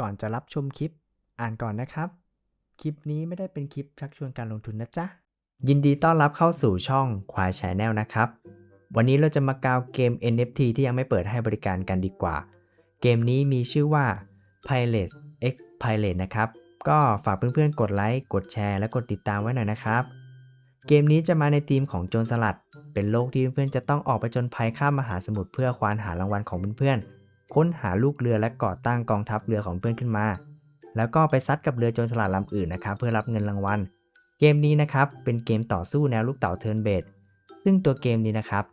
ก่อนจะรับชมคลิป อ่านก่อนนะครับ คลิปนี้ไม่ได้เป็นคลิปชักชวนการลงทุนนะจ๊ะ ยินดีต้อนรับเข้าสู่ช่องควายแชนแนลนะครับ วันนี้เราจะมากาวเกม NFT ที่ยังไม่เปิดให้บริการกันดีกว่า เกมนี้มีชื่อว่า Pilot X Pilot นะครับ ก็ฝากเพื่อนๆ กดไลค์ กดแชร์ และกดติดตามไว้หน่อยนะครับ เกมนี้จะมาในธีมของโจรสลัด เป็นโลกที่เพื่อนๆ จะต้องออกไปจนภัยข้ามมหาสมุทรเพื่อควานหารางวัลของเพื่อนๆ ค้นหาลูกเรือและก่อตั้งกองทัพเรือของเพื่อนขึ้นมา แล้วก็ไปซัดกับเรือโจรสลัดลำอื่นนะครับเพื่อรับเงินรางวัล เกมนี้นะครับเป็นเกมต่อสู้แนวลูกเต๋าเทิร์นเบดซึ่งตัวเกมนี้นะครับ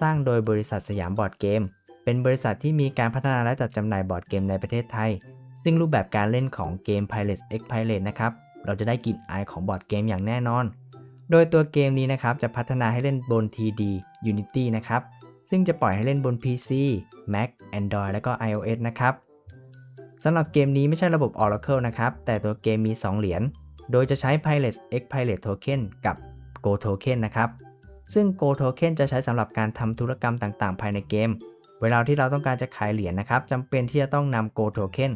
สร้างโดยบริษัทสยามบอร์ดเกม เป็นบริษัทที่มีการพัฒนาและจัดจำหน่ายบอร์ดเกมในประเทศไทย ซึ่งรูปแบบการเล่นของเกม Pilot X Pilot นะครับเราจะได้กลิ่นอายของบอร์ดเกมอย่างแน่นอน โดยตัวเกมนี้นะครับจะพัฒนาให้เล่นบน TD Unity นะครับ ซึ่งจะปล่อยให้เล่นบน PC Mac Android และก็ iOS นะครับสำหรับเกมนี้ไม่ใช่ระบบ Oracle นะครับ แต่ตัวเกมมี 2 เหรียญ โดยจะใช้ Pilot X Pilot Token กับ Go Token นะครับ ซึ่ง Go Token จะใช้สำหรับการทำธุรกรรมต่างๆ ภายในเกม เวลาที่เราต้องการจะขายเหรียญนะครับจำเป็นที่จะต้องนำ Go Token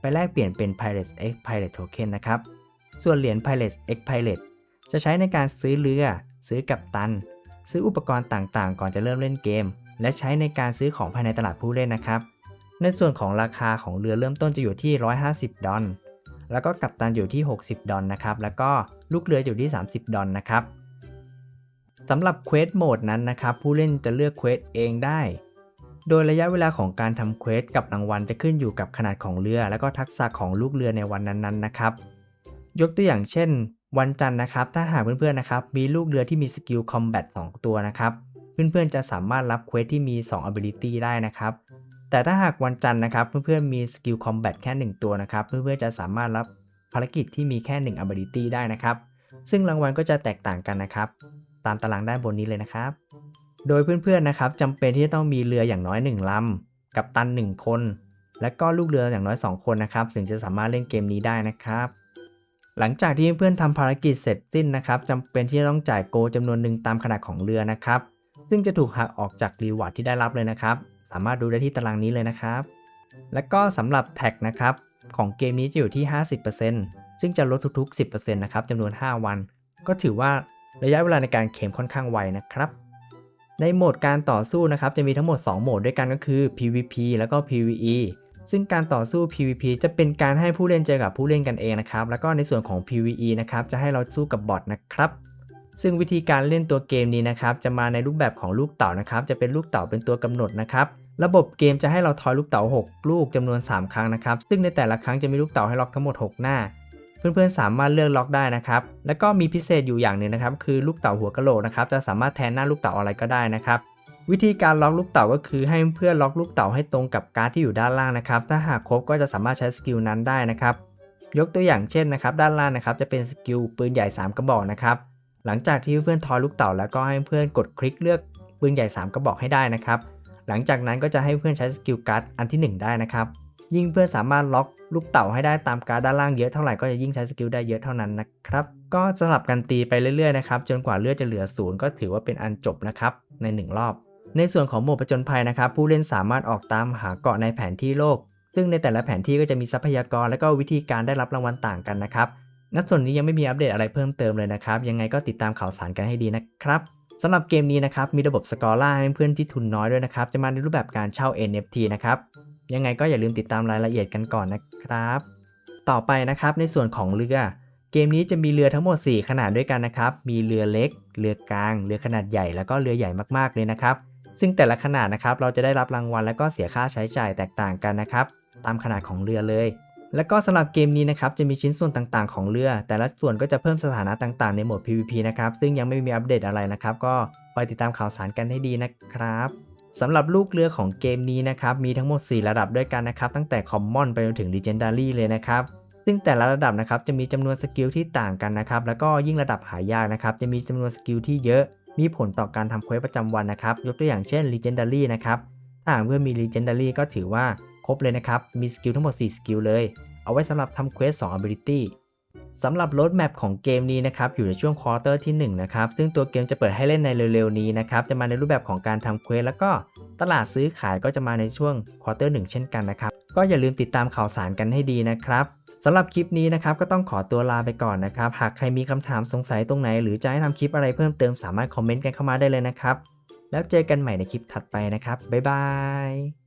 ไปแลกเปลี่ยนเป็น Pilot X Pilot Token นะครับ ส่วนเหรียญ Pilot X Pilot จะใช้ในการซื้อเรือ ซื้อกัปตัน ซื้ออุปกรณ์ต่างๆ ก่อนจะเริ่มเล่นเกม และใช้ในการซื้อของภายในตลาดผู้เล่นนะครับ ในส่วนของราคาของเรือเริ่มต้นจะอยู่ที่ 150 ดอลแล้วก็กัปตันอยู่ที่ 60 ดอลนะครับ แล้วก็ลูกเรืออยู่ที่ 30 ดอลนะครับสำหรับเควสโหมดนั้นนะครับผู้เล่นจะเลือกเควสเองได้ โดยระยะเวลาของการทำเควสกับรางวัลจะขึ้นอยู่กับขนาดของเรือ และก็ทักษะของลูกเรือในวันนั้นๆนะครับ ยกตัวอย่างเช่น วันจันทร์นะครับ ถ้าหากเพื่อนๆนะครับ มีลูกเรือที่มีสกิลคอมแบท2ตัวนะครับ เพื่อนๆจะสามารถรับเควสที่มี 2 ability ได้นะครับ แต่ถ้าหากวันจันทร์นะครับเพื่อนๆมีสกิลคอมแบทแค่ 1 ตัวนะครับ เพื่อนๆจะสามารถรับภารกิจที่มีแค่ 1 ability ได้นะครับ ซึ่งรางวัลก็จะแตกต่างกันนะครับ ตามตารางด้านบนนี้เลยนะครับ โดยเพื่อนๆนะครับจำเป็นที่จะต้องมีเรืออย่างน้อย 1ลำกับตัน 1 คน และก็ลูกเรืออย่างน้อย 2 คนนะครับ ถึงจะสามารถเล่นเกมนี้ได้นะครับ หลังจากที่เพื่อนทำภารกิจเสร็จสิ้นนะครับจำเป็นที่จะต้องจ่ายโกจำนวนหนึ่งตามขนาดของเรือนะครับ ซึ่งจะถูกหักออกจากรีวอร์ดที่ได้รับเลยนะครับ สามารถดูได้ที่ตารางนี้เลยนะครับ และก็สำหรับแท็กนะครับของเกมนี้จะอยู่ที่ 50%ซึ่งจะลดทุกๆ 10%นะครับจำนวน 5 วัน ก็ถือว่าระยะเวลาในการเข็มค่อนข้างไวนะครับ ในโหมดการต่อสู้นะครับจะมีทั้งหมด 2 โหมดด้วยกันก็คือ PVP แล้วก็ PVE ซึ่งการต่อสู้ PVP จะเป็นการให้ผู้เล่นเจอกับผู้เล่นกันเองนะครับ แล้วก็ในส่วนของ PVE นะครับ จะให้เราสู้กับบอทนะครับ ซึ่งวิธีการเล่นตัวเกมนี้นะครับ จะมาในรูปแบบของลูกเต๋านะครับ จะเป็นลูกเต๋าเป็นตัวกำหนดนะครับ ระบบเกมจะให้เราทอยลูกเต๋า6 ลูกจำนวน 3 ครั้งนะครับ ซึ่งในแต่ละครั้งจะมีลูกเต๋าให้ล็อกทั้งหมด 6 หน้า เพื่อนๆสามารถเลือกล็อกได้นะครับ แล้วก็มีพิเศษอยู่อย่างหนึ่งนะครับ คือลูกเต๋าหัวกะโหลกนะครับ จะสามารถแทนหน้าลูกเต๋าอะไรก็ได้นะครับ วิธีการล็อกลูกเต๋าก็คือให้เพื่อนล็อกลูกเต๋าให้ตรงกับการ์ดที่อยู่ด้านล่างนะครับ ถ้าหากครบก็จะสามารถใช้สกิลนั้นได้นะครับ ยกตัวอย่างเช่นนะครับ ด้านล่างนะครับจะเป็นสกิลปืนใหญ่ 3 กระบอกนะครับ หลังจากที่เพื่อนทอยลูกเต๋าแล้วก็ให้เพื่อนกดคลิกเลือกปืนใหญ่ 3 กระบอกให้ได้นะครับ หลังจากนั้นก็จะให้เพื่อนใช้สกิลการ์ดอันที่ 1 ได้นะครับ ยิ่งเพื่อนสามารถล็อกลูกเต๋าให้ได้ตามการ์ดด้านล่างเยอะเท่าไหร่ก็จะยิ่งใช้สกิลได้เยอะเท่านั้นนะครับ ก็สลับกันตีไปเรื่อยๆนะครับจนกว่าเลือดจะเหลือศูนย์ก็ถือว่าเป็นอันจบนะครับใน 1 รอบ ในส่วนของโหมดผจญภัยนะครับ ผู้เล่นสามารถออกตามหาเกาะในแผนที่โลก ซึ่งในแต่ละแผนที่ก็จะมีทรัพยากรและก็วิธีการได้รับรางวัลต่างกันนะครับณส่วนนี้ยังไม่มีอัปเดตอะไรเพิ่มเติมเลยนะครับ ยังไงก็ติดตามข่าวสารกันให้ดีนะครับสำหรับเกมนี้นะครับ มีระบบสกอร่าให้เพื่อนที่ทุนน้อยด้วยนะครับ จะมาในรูปแบบการเช่า NFT นะครับ ยังไงก็อย่าลืมติดตามรายละเอียดกันก่อนนะครับ ต่อไปนะครับในส่วนของเรือ เกมนี้จะมีเรือทั้งหมด 4 ขนาดด้วยกันนะครับ มีเรือเล็ก เรือกลาง เรือขนาดใหญ่ แล้วก็เรือใหญ่มากๆเลยนะครับ ซึ่งแต่ละขนาดนะครับเราจะได้รับรางวัลและก็เสียค่าใช้จ่ายแตกต่างกันนะครับ ตามขนาดของเรือเลย และก็สำหรับเกมนี้นะครับจะมีชิ้นส่วนต่างๆของเรือ แต่ละส่วนก็จะเพิ่มสถานะต่างๆในโหมด PVP นะครับซึ่งยังไม่มีอัปเดตอะไรนะครับ ก็คอยติดตามข่าวสารกันให้ดีนะครับสำหรับลูกเรือของเกมนี้นะครับมีทั้งหมด 4 ระดับด้วยกันนะครับ ตั้งแต่ Common ไปจนถึง Legendary เลยนะครับซึ่งแต่ละระดับนะครับจะมีจำนวนสกิลที่ต่างกันนะครับแล้วก็ยิ่งระดับหายากนะครับจะมีจำนวนสกิลที่เยอะ มีผลต่อการทำเควสประจำวันนะครับ ยกตัวอย่างเช่น Legendary นะครับ ถ้าหากเพื่อนมี Legendary ก็ถือว่าครบเลยนะครับ มีสกิลทั้งหมด 4 สกิลเลย เอาไว้สำหรับทำเควส2 ability สำหรับโรถแมพของเกมนี้นะครับ อยู่ในช่วงควอเตอร์ที่ 1 นะครับ ซึ่งตัวเกมจะเปิดให้เล่นในเร็วๆนี้นะครับ จะมาในรูปแบบของการทำเควสแล้วก็ตลาดซื้อขายก็จะมาในช่วงควอเตอร์1เช่นกันนะครับ ก็อย่าลืมติดตามข่าวสารกันให้ดีนะครับ สำหรับคลิปนี้นะครับก็ต้องขอตัวลาไปก่อนนะครับ หากใครมีคำถามสงสัยตรงไหน หรือจะให้ทำคลิปอะไรเพิ่มเติมสามารถคอมเมนต์กันเข้ามาได้เลยนะครับ แล้วเจอกันใหม่ในคลิปถัดไปนะครับบ๊ายบาย